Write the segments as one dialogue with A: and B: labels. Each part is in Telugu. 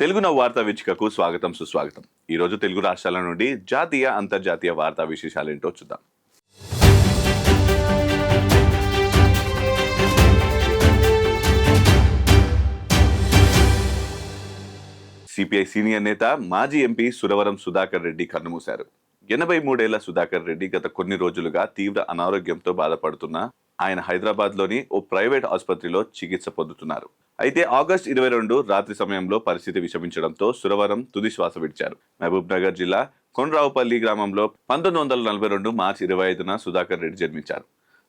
A: తెలుగు నవ వార్తా వీక్షికకు స్వాగతం సుస్వాగతం. ఈ రోజు తెలుగు రాష్ట్రాల నుండి జాతీయ అంతర్జాతీయ వార్తా విశేషాలు ఏంటో చూద్దాం. సిపిఐ సీనియర్ నేత మాజీ ఎంపీ సురవరం సుధాకర్ రెడ్డి కన్నుమూశారు. ఎనభై మూడేళ్ళ సుధాకర్ రెడ్డి గత కొన్ని రోజులుగా తీవ్ర అనారోగ్యంతో బాధపడుతున్న ఆయన హైదరాబాద్లోని ఓ ప్రైవేట్ ఆసుపత్రిలో చికిత్స పొందుతున్నారు. అయితే ఆగస్ట్ ఇరవై రెండు రాత్రి సమయంలో పరిస్థితి విషమించడంతో సురవరం తుది శ్వాస విడిచారు. మహబూబ్ నగర్ జిల్లా కొండ్రావుపల్లి గ్రామంలో పంతొమ్మిది వందల నలభై రెండు మార్చి ఇరవై ఐదున సుధాకర్ రెడ్డి జన్మించారు.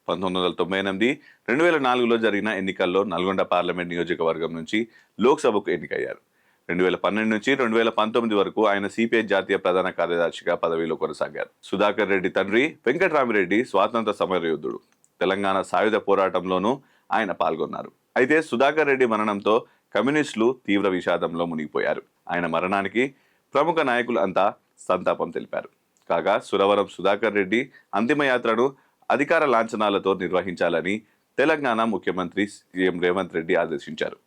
A: పంతొమ్మిది వందల తొంభై ఎనిమిది రెండు వేల నాలుగులో జరిగిన ఎన్నికల్లో నల్గొండ పార్లమెంట్ నియోజకవర్గం నుంచి లోక్సభకు ఎన్నికయ్యారు. రెండు వేల పన్నెండు నుంచి రెండు వేల పంతొమ్మిది వరకు ఆయన సిపిఐ జాతీయ ప్రధాన కార్యదర్శిగా పదవిలో కొనసాగారు. సుధాకర్ రెడ్డి తండ్రి వెంకటరామిరెడ్డి స్వాతంత్ర సమరయోధుడు. తెలంగాణ సాయుధ పోరాటంలోనూ ఆయన పాల్గొన్నారు. అయితే సుధాకర్ రెడ్డి మరణంతో కమ్యూనిస్టులు తీవ్ర విషాదంలో మునిగిపోయారు. ఆయన మరణానికి ప్రముఖ నాయకులు అంతా సంతాపం తెలిపారు. కాగా సురవరం సుధాకర్ రెడ్డి అంతిమయాత్రను అధికార లాంఛనాలతో నిర్వహించాలని తెలంగాణ ముఖ్యమంత్రి సీఎం రేవంత్ రెడ్డి ఆదేశించారు.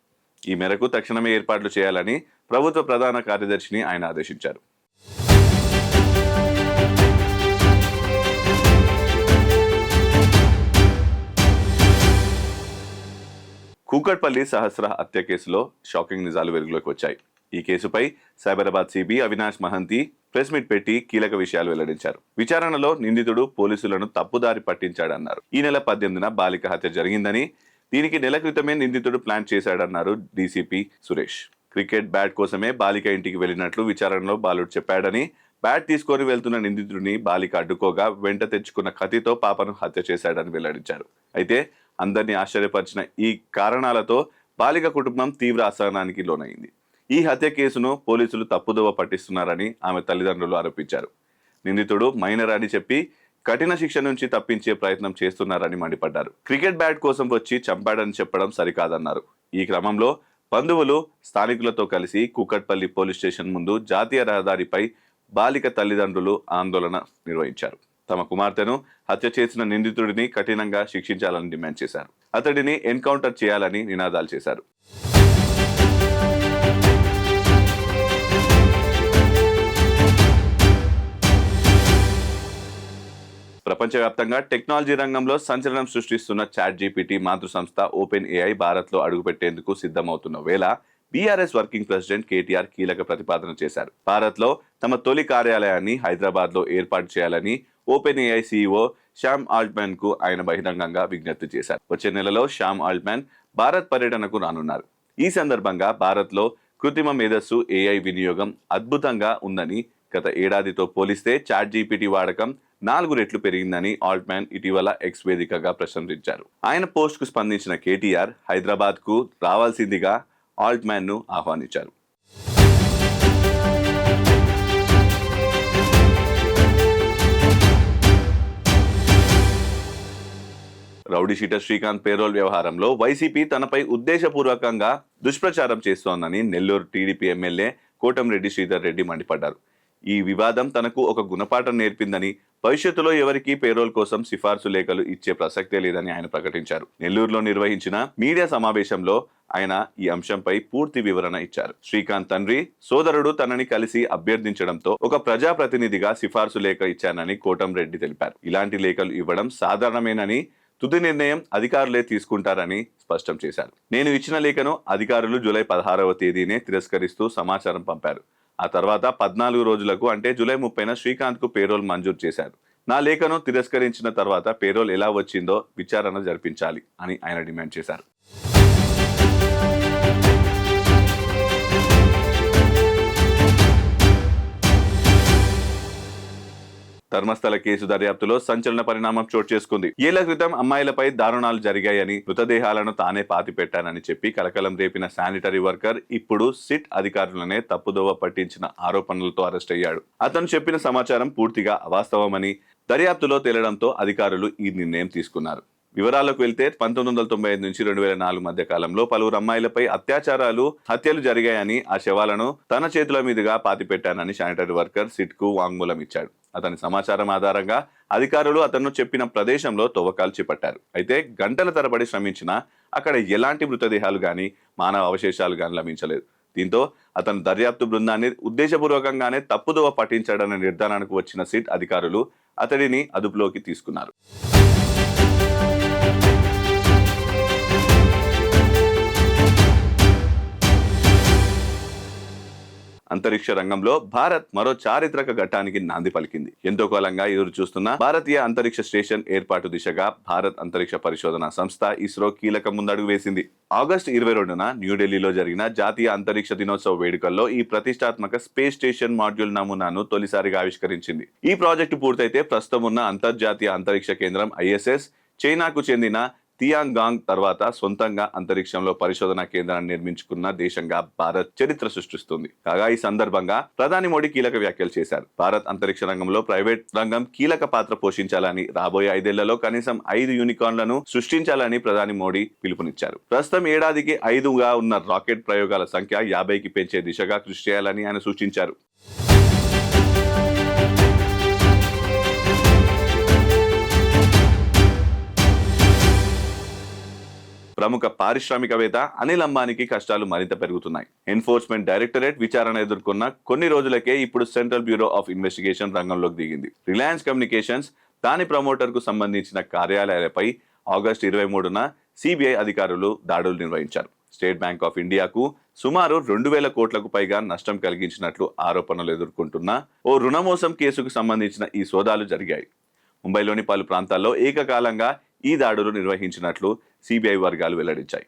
A: ఈ మేరకు తక్షణమే ఏర్పాట్లు చేయాలని ప్రభుత్వ ప్రధాన కార్యదర్శిని ఆయన ఆదేశించారు. కూకట్పల్లి సహస్ర హత్య కేసులో షాకింగ్ నిజాలు వెలుగులోకి వచ్చాయి. ఈ కేసుపై Cyberabad CP Avinash Mohanty press meet పెట్టి కీలక విషయాలు వెల్లడించారు. విచారణలో నిందితుడు పోలీసులను తప్పుదారి పట్టించాడన్నారు. ఈ నెల పద్దెనిమిదిన బాలిక హత్య జరిగిందని దీనికి నెల క్రితమే నిందితుడు ప్లాన్ చేశాడన్నారు డీసీపీ సురేష్. క్రికెట్ బ్యాట్ కోసమే బాలిక ఇంటికి వెళ్ళినట్లు విచారణలో బాలుడు చెప్పాడని బ్యాట్ తీసుకొని వెళ్తున్న నిందితుడిని బాలిక అడ్డుకోగా వెంట తెచ్చుకున్న కత్తితో పాపను హత్య చేశాడని వెల్లడించారు. అయితే అందరినీ ఆశ్చర్యపరిచిన ఈ కారణాలతో బాలిక కుటుంబం తీవ్ర అసహనానికి లోనైంది. ఈ హత్య కేసును పోలీసులు తప్పుదోవ పట్టిస్తున్నారని ఆమె తల్లిదండ్రులు ఆరోపించారు. నిందితుడు మైనర్ అని చెప్పి కఠిన శిక్ష నుంచి తప్పించే ప్రయత్నం చేస్తున్నారని మండిపడ్డారు. క్రికెట్ బ్యాట్ కోసం వచ్చి చంపాడని చెప్పడం సరికాదన్నారు. ఈ క్రమంలో బంధువులు స్థానికులతో కలిసి కుక్కట్పల్లి పోలీస్ స్టేషన్ ముందు జాతీయ రహదారిపై బాలిక తల్లిదండ్రులు ఆందోళన నిర్వహించారు. తమ కుమార్తెను హత్య చేసిన నిందితుడిని కఠినంగా శిక్షించాలని డిమాండ్ చేశారు. అతడిని ఎన్కౌంటర్ చేయాలని నినాదాలు చేశారు. ప్రపంచవ్యాప్తంగా టెక్నాలజీ రంగంలో సంచలనం సృష్టిస్తున్న చాట్ జీపీటీ మాతృ సంస్థ ఓపెన్ ఏఐ భారత్లో అడుగుపెట్టేందుకు సిద్ధమవుతున్న వేళ బీఆర్ఎస్ వర్కింగ్ ప్రెసిడెంట్ కేటీఆర్ కీలక ప్రతిపాదన చేశారు. భారత్లో తమ తొలి కార్యాలయాన్ని హైదరాబాద్లో ఏర్పాటు చేయాలని ఓపెన్ ఏఐ సీఈఓ శ్యామ్ ఆల్ట్మ్యాన్కు ఆయన బహిరంగంగా విజ్ఞప్తి చేశారు. వచ్చే నెలలో శ్యామ్ ఆల్ట్మాన్ భారత్ పర్యటనకు రానున్నారు. ఈ సందర్భంగా భారత్లో కృత్రిమ మేధస్సు ఏఐ వినియోగం అద్భుతంగా ఉందని గత ఏడాదితో పోలిస్తే చాట్ జీపీటీ వాడకం నాలుగు రెట్లు పెరిగిందని ఆల్ట్మ్యాన్ ఇటీవల ఎక్స్ వేదికగా ప్రశంసించారు. ఆయన పోస్ట్కు స్పందించిన కేటీఆర్ హైదరాబాద్కు రావాల్సిందిగా ఆల్ట్మ్యాన్ను ఆహ్వానించారు. రౌడీ శ్రీకాంత్ పేరోల్ వ్యవహారంలో వైసీపీ తనపై ఉద్దేశపూర్వకంగా దుష్ప్రచారం చేస్తోందని నెల్లూరు టీడీపీ ఎమ్మెల్యే కోటంరెడ్డి శ్రీధర్ రెడ్డి మండిపడ్డారు. ఈ వివాదం తనకు ఒక గుణపాఠం నేర్పిందని భవిష్యత్తులో ఎవరికీ పేరోల్ కోసం సిఫార్సు లేఖలు ఇచ్చే ప్రసక్తే లేదని ఆయన ప్రకటించారు. నెల్లూరులో నిర్వహించిన మీడియా సమావేశంలో ఆయన ఈ అంశంపై పూర్తి వివరణ ఇచ్చారు. శ్రీకాంత్ తండ్రి సోదరుడు తనని కలిసి అభ్యర్థించడంతో ఒక ప్రజాప్రతినిధిగా సిఫార్సు లేఖ ఇచ్చానని కోటంరెడ్డి తెలిపారు. ఇలాంటి లేఖలు ఇవ్వడం సాధారణమేనని తుది నిర్ణయం అధికారులే తీసుకుంటారని స్పష్టం చేశారు. నేను ఇచ్చిన లేఖను అధికారులు జూలై పదహారవ తేదీనే తిరస్కరిస్తూ సమాచారం పంపారు. ఆ తర్వాత పద్నాలుగు రోజులకు అంటే జూలై ముప్పైన శ్రీకాంత్కు పేరోల్ మంజూరు చేశారు. నా లేఖను తిరస్కరించిన తర్వాత పేరోల్ ఎలా వచ్చిందో విచారణ జరిపించాలి అని ఆయన డిమాండ్ చేశారు. ధర్మస్థల కేసు దర్యాప్తులో సంచలన పరిణామం చోటు చేసుకుంది. ఏళ్ళ క్రితం అమ్మాయిలపై దారుణాలు జరిగాయని మృతదేహాలను తానే పాతి పెట్టానని చెప్పి కలకలం రేపిన శానిటరీ వర్కర్ ఇప్పుడు సిట్ అధికారులనే తప్పుదోవ పట్టించిన ఆరోపణలతో అరెస్ట్ అయ్యాడు. అతను చెప్పిన సమాచారం పూర్తిగా అవాస్తవమని దర్యాప్తులో తేలడంతో అధికారులు ఈ నిర్ణయం తీసుకున్నారు. వివరాలకు వెళ్తే పంతొమ్మిది వందల తొంభై ఐదు నుంచి రెండు వేల నాలుగు మధ్య కాలంలో పలువురు అమ్మాయిలపై అత్యాచారాలు హత్యలు జరిగాయని ఆ శవాలను తన చేతుల మీదుగా పాతిపెట్టానని శానిటరీ వర్కర్ సిట్కు వాంగ్మూలం ఇచ్చాడు అతని సమాచారం ఆధారంగా అధికారులు అతను చెప్పిన ప్రదేశంలో తవ్వకాలు చేపట్టారు. అయితే గంటల తరబడి శ్రమించినా అక్కడ ఎలాంటి మృతదేహాలు గాని మానవ అవశేషాలు గాని లభించలేదు. దీంతో అతను దర్యాప్తు బృందాన్ని ఉద్దేశపూర్వకంగానే తప్పుదోవ పట్టించాడన్న నిర్ధారణకు వచ్చిన సిట్ అధికారులు అతడిని అదుపులోకి తీసుకున్నారు. అంతరిక్ష రంగంలో భారత్ మరో చారిత్రక ఘట్టానికి నాంది పలికింది. ఎంతో కాలంగా ఎదురు చూస్తున్న భారతీయ అంతరిక్ష స్టేషన్ ఏర్పాటు దిశగా భారత్ అంతరిక్ష పరిశోధన సంస్థ ఇస్రో కీలక ముందడుగు వేసింది. ఆగస్టు ఇరవై రెండున న్యూఢిల్లీలో జరిగిన జాతీయ అంతరిక్ష దినోత్సవ వేడుకల్లో ఈ ప్రతిష్టాత్మక స్పేస్ స్టేషన్ మాడ్యూల్ నమూనాను తొలిసారిగా ఆవిష్కరించింది. ఈ ప్రాజెక్టు పూర్తయితే ప్రస్తుతం ఉన్న అంతర్జాతీయ అంతరిక్ష కేంద్రం ఐఎస్ఎస్ చైనాకు చెందిన తియాంగాంగ్ తర్వాత సొంతంగా అంతరిక్షంలో పరిశోధనా కేంద్రాన్ని నిర్మించుకున్న దేశంగా భారత్ చరిత్ర సృష్టిస్తుంది. కాగా ఈ సందర్భంగా ప్రధాని మోడీ కీలక వ్యాఖ్యలు చేశారు. భారత్ అంతరిక్ష రంగంలో ప్రైవేట్ రంగం కీలక పాత్ర పోషించాలని రాబోయే ఐదేళ్ళలో కనీసం ఐదు యూనికార్న్లను సృష్టించాలని ప్రధాని మోడీ పిలుపునిచ్చారు. ప్రస్తుతం ఏడాదికి ఐదుగా ఉన్న రాకెట్ ప్రయోగాల సంఖ్య యాభైకి పెంచే దిశగా కృషి చేయాలని ఆయన సూచించారు. ప్రముఖ పారిశ్రామికవేత్త అనిల్ అంబానీకి కష్టాలు మరింత పెరుగుతున్నాయి. ఎన్ఫోర్స్మెంట్ డైరెక్టరేట్ విచారణ ఎదుర్కొన్న కొన్ని రోజులకే ఇప్పుడు సెంట్రల్ బ్యూరో ఆఫ్ ఇన్వెస్టిగేషన్ రంగంలోకి దిగింది. రిలయన్స్ కమ్యూనికేషన్స్ దాని ప్రమోటర్కు సంబంధించిన కార్యాలయాలపై ఆగస్టు ఇరవై మూడున సిబిఐ అధికారులు దాడులు నిర్వహించారు. స్టేట్ బ్యాంక్ ఆఫ్ ఇండియాకు సుమారు రెండు వేల కోట్లకు పైగా నష్టం కలిగించినట్లు ఆరోపణలు ఎదుర్కొంటున్న ఓ రుణమోసం కేసుకు సంబంధించిన ఈ సోదాలు జరిగాయి. ముంబైలోని పలు ప్రాంతాల్లో ఏకకాలంగా ఈ దాడులు నిర్వహించినట్లు సిబిఐ వర్గాలు వెల్లడించాయి.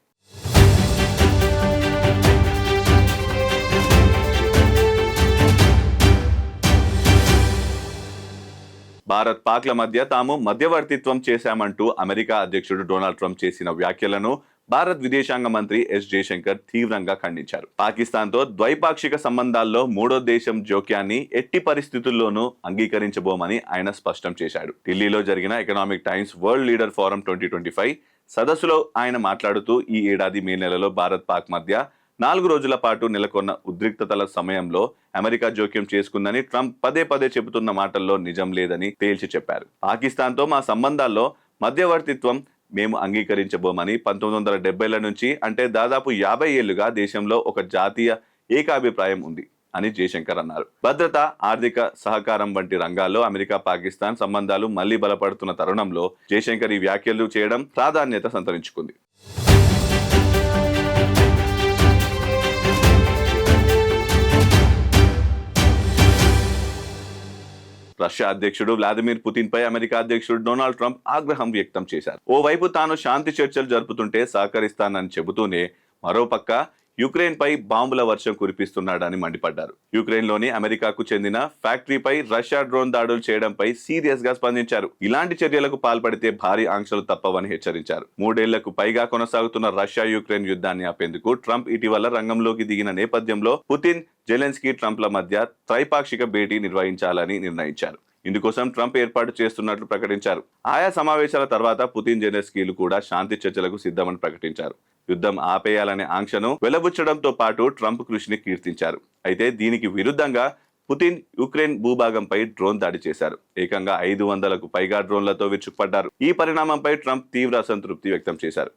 A: భారత్ పాక్ల మధ్య తాము మధ్యవర్తిత్వం చేశామంటూ అమెరికా అధ్యక్షుడు డొనాల్డ్ ట్రంప్ చేసిన వ్యాఖ్యలను భారత్ విదేశాంగ మంత్రి ఎస్ జయశంకర్ తీవ్రంగా ఖండించారు. పాకిస్తాన్తో ద్వైపాక్షిక సంబంధాల్లో మూడో దేశం జోక్యాన్ని ఎట్టి పరిస్థితుల్లోనూ అంగీకరించబోమని ఆయన స్పష్టం చేశాడు. ఢిల్లీలో జరిగిన Economic Times World Leader Forum twenty twenty five సదస్సులో ఆయన మాట్లాడుతూ ఈ ఏడాది మే నెలలో భారత్ పాక్ మధ్య నాలుగు రోజుల పాటు నెలకొన్న ఉద్రిక్తతల సమయంలో అమెరికా జోక్యం చేసుకుందని ట్రంప్ పదే పదే చెబుతున్న మాటల్లో నిజం లేదని తేల్చి చెప్పారు. పాకిస్తాన్తో మా సంబంధాల్లో మధ్యవర్తిత్వం మేము అంగీకరించబోమని పంతొమ్మిది వందల డెబ్బైల నుంచి అంటే దాదాపు యాభై ఏళ్ళుగా దేశంలో ఒక జాతీయ ఏకాభిప్రాయం ఉంది అని జయశంకర్ అన్నారు. భద్రత ఆర్థిక సహకారం వంటి రంగాల్లో అమెరికా పాకిస్తాన్ సంబంధాలు మళ్ళీ బలపడుతున్న తరుణంలో జయశంకర్ ఈ వ్యాఖ్యలు చేయడం ప్రాధాన్యత సంతరించుకుంది. రష్యా అధ్యక్షుడు వ్లాదిమిర్ పుతిన్ పై అమెరికా అధ్యక్షుడు డొనాల్డ్ ట్రంప్ ఆగ్రహం వ్యక్తం చేశారు. ఓవైపు తాను శాంతి చర్చలు జరుపుతుంటే సహకరిస్తానని చెబుతూనే మరోపక్క యుక్రెయిన్పై బాంబుల వర్షం కురిపిస్తున్నాడని మండిపడ్డారు. యుక్రెయిన్లోని అమెరికాకు చెందిన ఫ్యాక్టరీపై రష్యా డ్రోన్ దాడులు చేయడంపై సీరియస్గా స్పందించారు. ఇలాంటి చర్యలకు పాల్పడితే భారీ ఆంక్షలు తప్పవని హెచ్చరించారు. మూడేళ్ళకు పైగా కొనసాగుతున్న రష్యా యుక్రెయిన్ యుద్ధాన్ని ఆపేందుకు ట్రంప్ ఇటీవల రంగంలోకి దిగిన నేపథ్యంలో పుతిన్ జెలెన్స్కీ ట్రంప్ల మధ్య త్రైపాక్షిక భేటీ నిర్వహించాలని నిర్ణయించారు. ఇందుకోసం ట్రంప్ ఏర్పాటు చేస్తున్నట్లు ప్రకటించారు. ఆయా సమావేశాల తర్వాత పుతిన్ జెలెన్స్కీలు కూడా శాంతి చర్చలకు సిద్ధమని ప్రకటించారు. యుద్ధం ఆపేయాలనే ఆంక్షను వెలబుచ్చడంతో పాటు ట్రంప్ కృషిని కీర్తించారు. అయితే దీనికి విరుద్ధంగా పుతిన్ యుక్రెయిన్ భూభాగంపై డ్రోన్ దాడి చేశారు. ఏకంగా ఐదు వందలకు పైగా డ్రోన్లతో విరుచుకుపడ్డారు. ఈ పరిణామంపై ట్రంప్ తీవ్ర అసంతృప్తి వ్యక్తం చేశారు.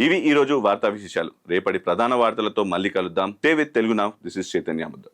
A: ఇవి ఈ రోజు వార్తా విశేషాలు. రేపటి ప్రధాన వార్తలతో మళ్ళీ కలుద్దాం. టే విత్ తెలుగు నా. దిస్ ఇస్ చైతన్య ముద్ద